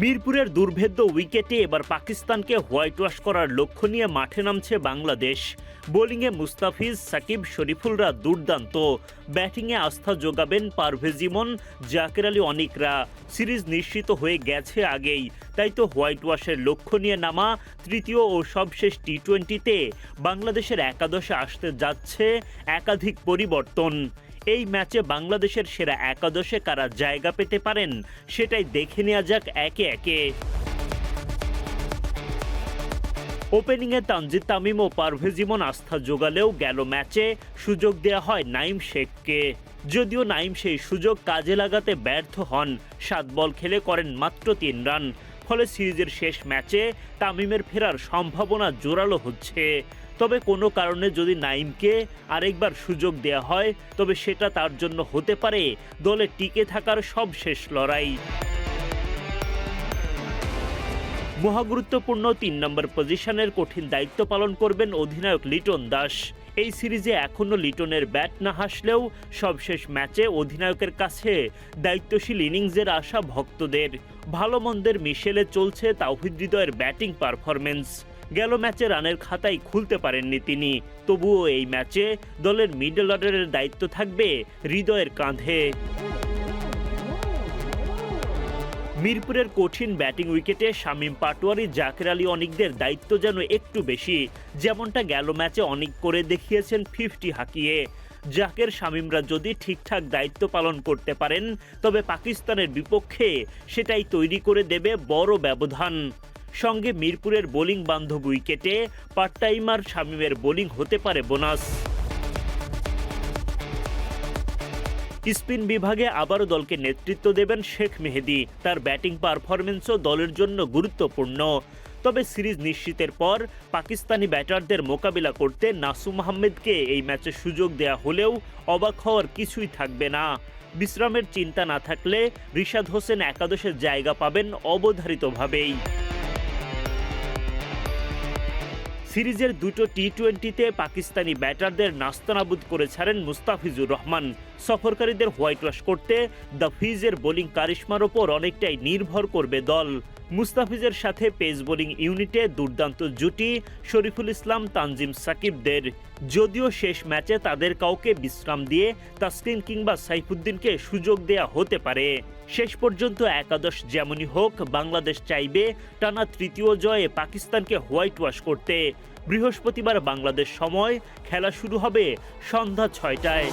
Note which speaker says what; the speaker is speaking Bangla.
Speaker 1: মিরপুরের দুর্ভেদ্য উইকেটে এবার পাকিস্তানকে হোয়াইট ওয়াশ করার লক্ষ্য নিয়ে মাঠে নামছে বাংলাদেশ। বোলিংয়ে মুস্তাফিজ, সাকিব, শরীফুলরা দুর্দান্ত। ব্যাটিংয়ে আস্থা যোগাবেন পারভেজ ইমন, জাকের আলী অনিকরা। সিরিজ নিশ্চিত হয়ে গেছে আগেই। তাই তো হোয়াইট ওয়াশের লক্ষ্য নিয়ে নামা তৃতীয় ও সবশেষ টি টোয়েন্টিতে বাংলাদেশের একাদশে আসতে যাচ্ছে একাধিক পরিবর্তন। এই ম্যাচে বাংলাদেশের সেরা একাদশে কারা জায়গা পেতে পারেন, সেটাই দেখে নেওয়া যাক একে একে। ওপেনিংয়ে তানজিদ তামিম ও পারভেজ ইমন আস্থা জোগালেও গেল ম্যাচে, সুযোগ দেওয়া হয় নাইম শেখকে। যদিও নাইম সেই সুযোগ কাজে লাগাতে ব্যর্থ হন, সাত বল খেলে করেন মাত্র তিন রান। ফলে সিরিজের শেষ ম্যাচে তামিমের ফেরার সম্ভাবনা জোরালো হচ্ছে। তবে কোনো কারণে যদি নাইমকে আরেকবার সুযোগ দেয়া হয়, তবে সেটা তার জন্য হতে পারে দলে টিকে থাকার সবশেষ লড়াই। মহাগুরুত্বপূর্ণ তিন নম্বর পজিশনের কঠিন দায়িত্ব পালন করবেন অধিনায়ক লিটন দাস। এই সিরিজে এখনও লিটনের ব্যাট না হাসলেও সবশেষ ম্যাচে অধিনায়কের কাছে দায়িত্বশীল ইনিংসের আশা ভক্তদের। ভালো মন্দের মিশেলে চলছে তাওহিদ হৃদয়ের ব্যাটিং পারফরমেন্স গেল ম্যাচে রানের খাতাই খুলতে পারেননি তিনি। তবুও এই ম্যাচে দলের মিডল অর্ডারের দায়িত্ব থাকবে হৃদয়ের কাঁধে। মিরপুরের কঠিন ব্যাটিং উইকেটে শামীম পাটোয়ারি, জাকের আলী অনিকদের দায়িত্ব যেন একটু বেশি, যেমনটা গেল ম্যাচে অনিক করে দেখিয়েছেন ফিফটি হাঁকিয়ে। জাকের শামীমরা যদি ঠিকঠাক দায়িত্ব পালন করতে পারেন, তবে পাকিস্তানের বিপক্ষে সেটাই তৈরি করে দেবে বড় ব্যবধান। সঙ্গে মিরপুরের বোলিং বান্ধব উইকেটে পার্ট টাইমার শামীমের বোলিং হতে পারে বোনাস। স্পিন বিভাগে আবারও দলকে নেতৃত্ব দেবেন শেখ মেহেদি। তার ব্যাটিং পারফরমেন্সও দলের জন্য গুরুত্বপূর্ণ। তবে সিরিজ নিশ্চিতের পর পাকিস্তানি ব্যাটারদের মোকাবিলা করতে নাসুম আহমেদকে এই ম্যাচে সুযোগ দেয়া হলেও অবাক হওয়ার কিছুই থাকবে না। বিশ্রামের চিন্তা না থাকলে রিশাদ হোসেন একাদশের জায়গা পাবেন অবধারিতভাবেই। সিরিজের দুটো টি টোয়েন্টিতে পাকিস্তানি ব্যাটারদের নাস্তানাবুদ করে ছাড়েন মুস্তাফিজুর রহমান। সফরকারীদের হোয়াইট ওয়াশ করতে দ্য ফিজের বোলিং কারিশমার ওপর অনেকটাই নির্ভর করবে দল। মুস্তাফিজের সাথে পেস বোলিং ইউনিটে দুর্দান্ত জুটি, শরীফুল ইসলাম, তানজিম সাকিবদের। যদিও শেষ ম্যাচে তাদের কাউকে বিশ্রাম দিয়ে তাসকিন কিংবা সাইফুদ্দিনকে সুযোগ দেয়া হতে পারে। শেষ পর্যন্ত একাদশ যেমনই হোক, বাংলাদেশ চাইবে টানা তৃতীয় জয়ে পাকিস্তানকে হোয়াইট ওয়াশ করতে। বৃহস্পতিবার বাংলাদেশ সময়, খেলা শুরু হবে সন্ধ্যা ছয়টায়।